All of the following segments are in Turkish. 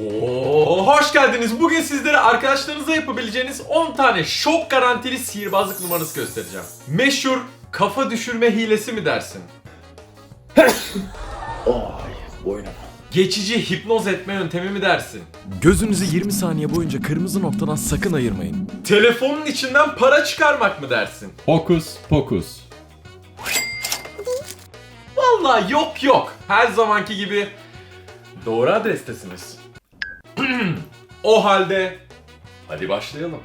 Oo, hoş geldiniz. Bugün sizlere arkadaşlarınızla yapabileceğiniz 10 tane şok garantili sihirbazlık numarası göstereceğim. Meşhur kafa düşürme hilesi mi dersin? Ay boynum. Geçici hipnoz etme yöntemi mi dersin? Gözünüzü 20 saniye boyunca kırmızı noktadan sakın ayırmayın. Telefonun içinden para çıkarmak mı dersin? Hokus pokus. Vallahi yok yok. Her zamanki gibi doğru adrestesiniz. o halde hadi başlayalım.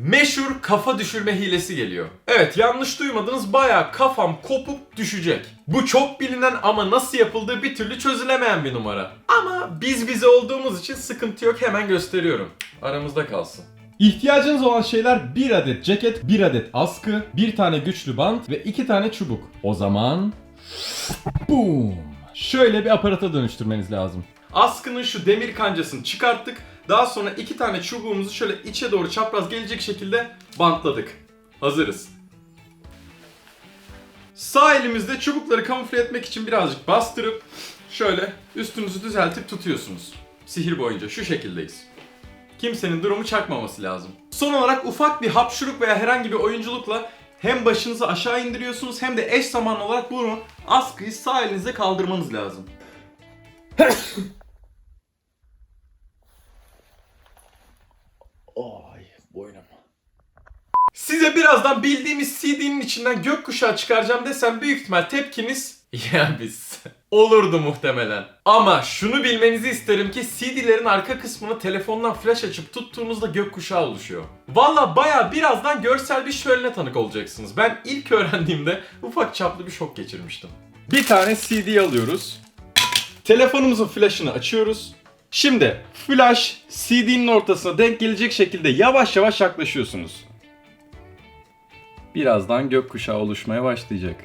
Meşhur kafa düşürme hilesi geliyor. Evet yanlış duymadınız bayağı kafam kopup düşecek. Bu çok bilinen ama nasıl yapıldığı bir türlü çözülemeyen bir numara. Ama biz bize olduğumuz için sıkıntı yok hemen gösteriyorum. Aramızda kalsın. İhtiyacınız olan şeyler bir adet ceket, bir adet askı, bir tane güçlü bant ve iki tane çubuk. O zaman... Boom! Şöyle bir aparata dönüştürmeniz lazım. Askının şu demir kancasını çıkarttık. Daha sonra iki tane çubuğumuzu şöyle içe doğru çapraz gelecek şekilde bantladık. Hazırız. Sağ elimizde çubukları kamufle etmek için birazcık bastırıp şöyle üstünüzü düzeltip tutuyorsunuz. Sihir boyunca şu şekildeyiz. Kimsenin durumu çakmaması lazım. Son olarak ufak bir hapşuruk veya herhangi bir oyunculukla hem başınızı aşağı indiriyorsunuz hem de eş zamanlı olarak bunu askıyı sağ elinize kaldırmanız lazım. Ay boynum. Size birazdan bildiğimiz CD'nin içinden gökkuşağı çıkaracağım desem büyük ihtimal tepkiniz ya biz olurdu muhtemelen. Ama şunu bilmenizi isterim ki CD'lerin arka kısmını telefondan flash açıp tuttuğunuzda gökkuşağı oluşuyor. Valla baya birazdan görsel bir şöline tanık olacaksınız. Ben ilk öğrendiğimde ufak çaplı bir şok geçirmiştim. Bir tane CD alıyoruz. Telefonumuzun flash'ını açıyoruz. Şimdi flash CD'nin ortasına denk gelecek şekilde yavaş yavaş yaklaşıyorsunuz. Birazdan gökkuşağı oluşmaya başlayacak.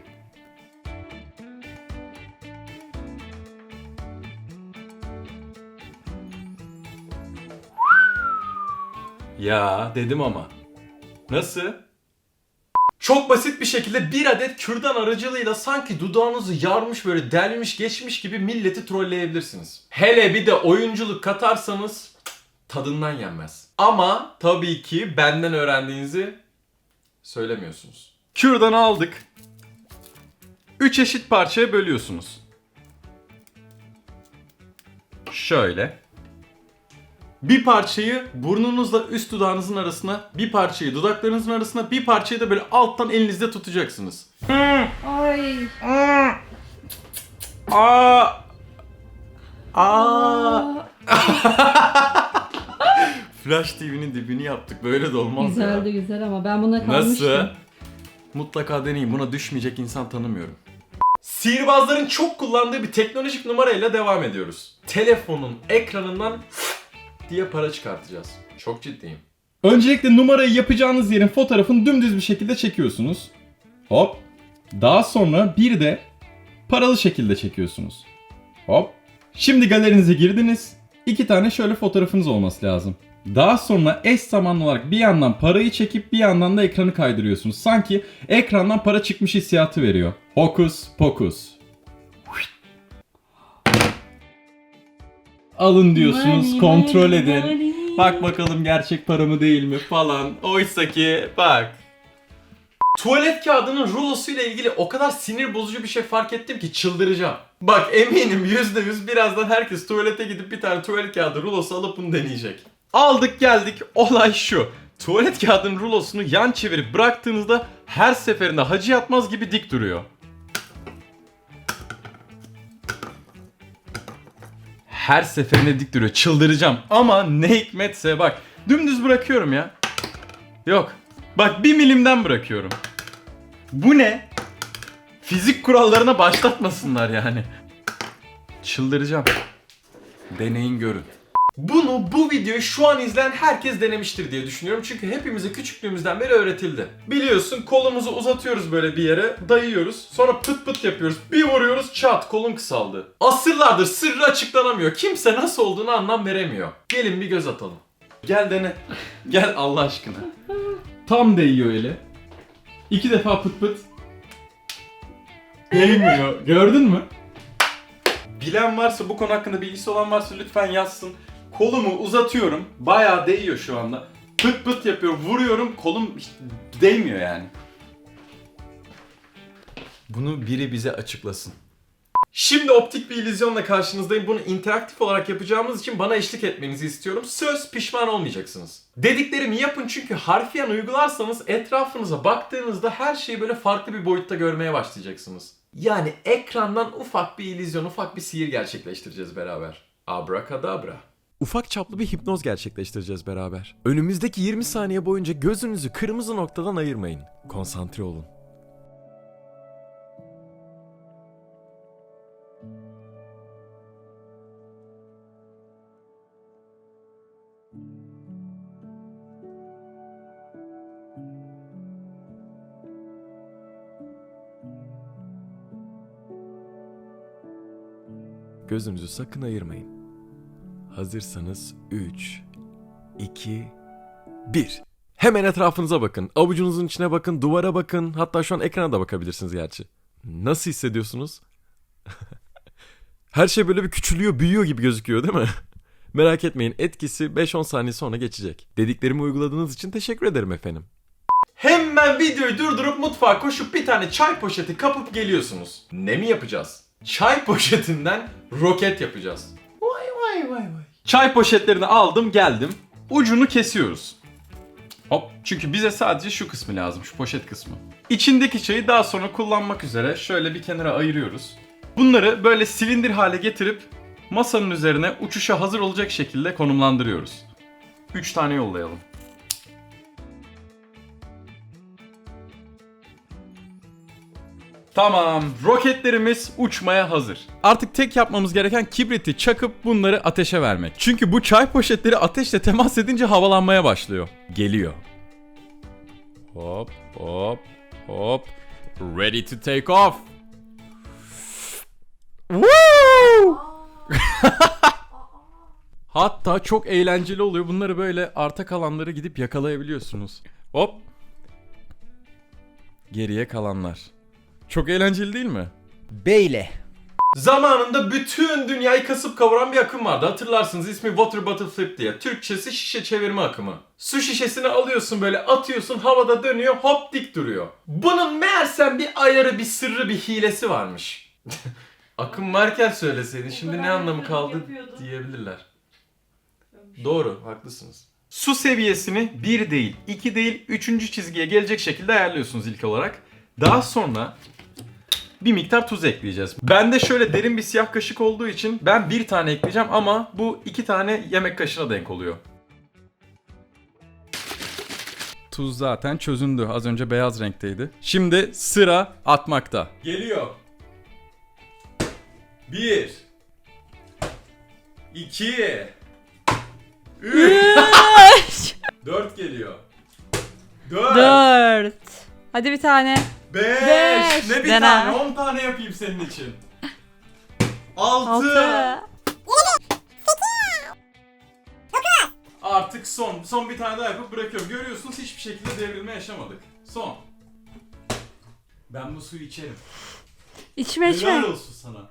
Ya dedim ama. Nasıl? Çok basit bir şekilde bir adet kürdan aracılığıyla sanki dudağınızı yarmış böyle delmiş geçmiş gibi milleti trolleyebilirsiniz. Hele bir de oyunculuk katarsanız tadından yenmez. Ama tabii ki benden öğrendiğinizi söylemiyorsunuz. Kürdanı aldık. Üç eşit parçaya bölüyorsunuz. Şöyle. Bir parçayı burnunuzla üst dudağınızın arasına, bir parçayı dudaklarınızın arasına, bir parçayı da böyle alttan elinizde tutacaksınız. Ay. Aa! Aa! Flash TV'nin dibini yaptık. Böyle de olmaz Güzeldi ya. güzel ama ben buna kalmıştım. Nasıl? Mutlaka deneyin. Buna düşmeyecek insan tanımıyorum. Sihirbazların çok kullandığı bir teknolojik numarayla devam ediyoruz. Telefonun ekranından diye para çıkartacağız. Çok ciddiyim. Öncelikle numarayı yapacağınız yerin fotoğrafını dümdüz bir şekilde çekiyorsunuz. Hop. Daha sonra bir de paralı şekilde çekiyorsunuz. Hop. Şimdi galerinize girdiniz. İki tane şöyle fotoğrafınız olması lazım. Daha sonra eş zamanlı olarak bir yandan parayı çekip bir yandan da ekranı kaydırıyorsunuz. Sanki ekrandan para çıkmış hissiyatı veriyor. Hokus pokus. Alın diyorsunuz, Money, kontrol money, edin. money. Bak bakalım gerçek para mı değil mi falan. Oysa ki bak. Tuvalet kağıdının rulosuyla ilgili o kadar sinir bozucu bir şey fark ettim ki çıldıracağım. Bak eminim %100 birazdan herkes tuvalete gidip bir tane tuvalet kağıdı rulosu alıp bunu deneyecek. Aldık geldik olay şu. Tuvalet kağıdının rulosunu yan çevirip bıraktığınızda her seferinde hacı yatmaz gibi dik duruyor. Her seferinde dik duruyor. Çıldıracağım. Ama ne hikmetse bak. Dümdüz bırakıyorum ya. Yok. Bak bir milimden bırakıyorum. Bu ne? Fizik kurallarına başlatmasınlar yani. Çıldıracağım. Deneyin görün. Bunu bu videoyu şu an izleyen herkes denemiştir diye düşünüyorum. Çünkü hepimize küçüklüğümüzden beri öğretildi. Biliyorsun kolumuzu uzatıyoruz böyle bir yere, dayıyoruz. Sonra pıt pıt yapıyoruz. Bir vuruyoruz çat kolun kısaldı. Asırlardır sırrı açıklanamıyor. Kimse nasıl olduğunu anlam veremiyor. Gelin bir göz atalım. Gel dene. Gel Allah aşkına. Tam değiyor eli. İki defa pıt pıt. Değmiyor. Gördün mü? Bilen varsa bu konu hakkında bilgisi olan varsa lütfen yazsın. Kolumu uzatıyorum. Bayağı değiyor şu anda. Pıt pıt yapıyorum. Vuruyorum. Kolum hiç değmiyor yani. Bunu biri bize açıklasın. Şimdi optik bir illüzyonla karşınızdayım. Bunu interaktif olarak yapacağımız için bana eşlik etmenizi istiyorum. Söz pişman olmayacaksınız. Dediklerimi yapın çünkü harfiyen uygularsanız etrafınıza baktığınızda her şeyi böyle farklı bir boyutta görmeye başlayacaksınız. Yani ekrandan ufak bir illüzyon, ufak bir sihir gerçekleştireceğiz beraber. Abracadabra. Ufak çaplı bir hipnoz gerçekleştireceğiz beraber. Önümüzdeki 20 saniye boyunca gözünüzü kırmızı noktadan ayırmayın. Konsantre olun. Gözünüzü sakın ayırmayın. Hazırsanız 3, 2, 1. Hemen etrafınıza bakın. Avucunuzun içine bakın, duvara bakın. Hatta şu an ekrana da bakabilirsiniz gerçi. Nasıl hissediyorsunuz? Her şey böyle bir küçülüyor, büyüyor gibi gözüküyor değil mi? Merak etmeyin etkisi 5-10 saniye sonra geçecek. Dediklerimi uyguladığınız için teşekkür ederim efendim. Hemen videoyu durdurup mutfağa koşup bir tane çay poşeti kapıp geliyorsunuz. Ne mi yapacağız? Çay poşetinden roket yapacağız. Vay vay vay. Çay poşetlerini aldım geldim. Ucunu kesiyoruz. Hop. Çünkü bize sadece şu kısmı lazım. Şu poşet kısmı. İçindeki çayı daha sonra kullanmak üzere şöyle bir kenara ayırıyoruz. Bunları böyle silindir hale getirip masanın üzerine uçuşa hazır olacak şekilde konumlandırıyoruz. 3 tane yollayalım. Tamam, roketlerimiz uçmaya hazır. Artık tek yapmamız gereken kibriti çakıp bunları ateşe vermek. Çünkü bu çay poşetleri ateşle temas edince havalanmaya başlıyor. Geliyor. Hop, hop, hop. Ready to take off. Woo! Hatta çok eğlenceli oluyor. Bunları böyle arta kalanları gidip yakalayabiliyorsunuz. Hop. Geriye kalanlar. Çok eğlenceli değil mi? Beyle. Zamanında bütün dünyayı kasıp kavuran bir akım vardı. Hatırlarsınız ismi Water Bottle Flip diye. Türkçesi şişe çevirme akımı. Su şişesini alıyorsun böyle atıyorsun havada dönüyor hop dik duruyor. Bunun meğersem bir ayarı bir sırrı bir hilesi varmış. Akım varken söyleseydin şimdi ne anlamı kaldı diyebilirler. Doğru haklısınız. Su seviyesini 1 değil 2 değil 3. çizgiye gelecek şekilde ayarlıyorsunuz ilk olarak. Daha sonra bir miktar tuz ekleyeceğiz. Bende şöyle derin bir siyah kaşık olduğu için ben bir tane ekleyeceğim ama bu iki tane yemek kaşığına denk oluyor. Tuz zaten çözündü. Az önce beyaz renkteydi. Şimdi sıra atmakta. Geliyor. Bir. İki. Üç. Dört geliyor. Dört. Dört. Hadi bir tane. Beş. Beş. Ne bir Dene. tane? On tane yapayım senin için. Altı. Altı. Artık son. Son bir tane daha yapıp bırakıyorum. Görüyorsunuz hiçbir şekilde devrilme yaşamadık. Son. Ben bu suyu içerim. İçme içme. Helal olsun sana.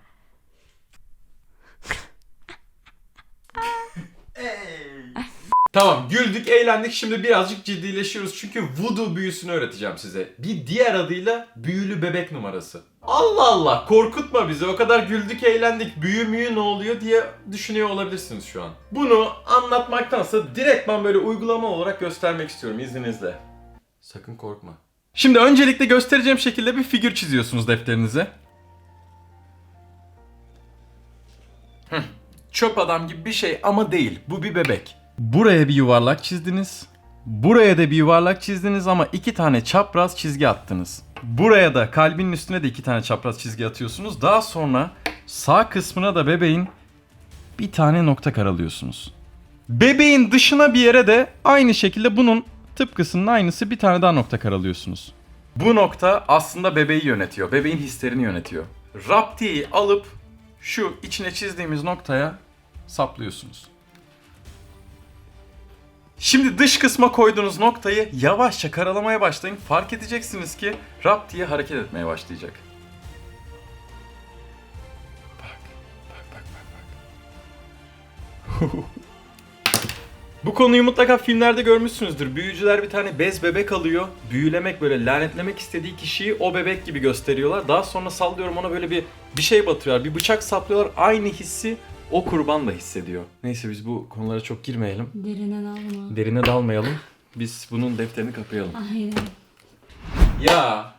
Tamam güldük eğlendik şimdi birazcık ciddileşiyoruz çünkü voodoo büyüsünü öğreteceğim size. Bir diğer adıyla büyülü bebek numarası. Allah Allah korkutma bizi o kadar güldük eğlendik büyü müyü ne oluyor diye düşünüyor olabilirsiniz şu an. Bunu anlatmaktansa direktman böyle uygulama olarak göstermek istiyorum izninizle. Sakın korkma. Şimdi öncelikle göstereceğim şekilde bir figür çiziyorsunuz defterinize. Hıh, Çöp adam gibi bir şey ama değil. Bu bir bebek. Buraya bir yuvarlak çizdiniz. Buraya da bir yuvarlak çizdiniz ama iki tane çapraz çizgi attınız. Buraya da kalbinin üstüne de iki tane çapraz çizgi atıyorsunuz. Daha sonra sağ kısmına da bebeğin bir tane nokta karalıyorsunuz. Bebeğin dışına bir yere de aynı şekilde bunun tıpkısının aynısı bir tane daha nokta karalıyorsunuz. Bu nokta aslında bebeği yönetiyor. Bebeğin hislerini yönetiyor. Raptiyeyi alıp şu içine çizdiğimiz noktaya saplıyorsunuz. Şimdi dış kısma koyduğunuz noktayı yavaşça karalamaya başlayın. Fark edeceksiniz ki raptiye hareket etmeye başlayacak. Bak, bak. Bu konuyu mutlaka filmlerde görmüşsünüzdür. Büyücüler bir tane bez bebek alıyor. Büyülemek böyle lanetlemek istediği kişiyi o bebek gibi gösteriyorlar. Daha sonra sallıyorum ona böyle bir bir şey batırıyorlar. Bir bıçak saplıyorlar. Aynı hissi o kurban da hissediyor. Neyse biz bu konulara çok girmeyelim. Derine alma. Derine dalmayalım. Biz bunun defterini kapayalım. Aynen. Ya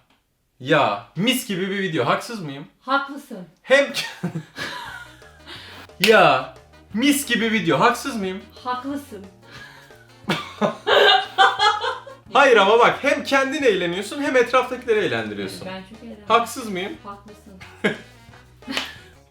ya mis gibi bir video. Haksız mıyım? Haklısın. Hem ya mis gibi video. Haksız mıyım? Haklısın. Hayır ama bak hem kendin eğleniyorsun hem etraftakileri eğlendiriyorsun. Ben çok eğlendim. Haksız mıyım? Haklısın.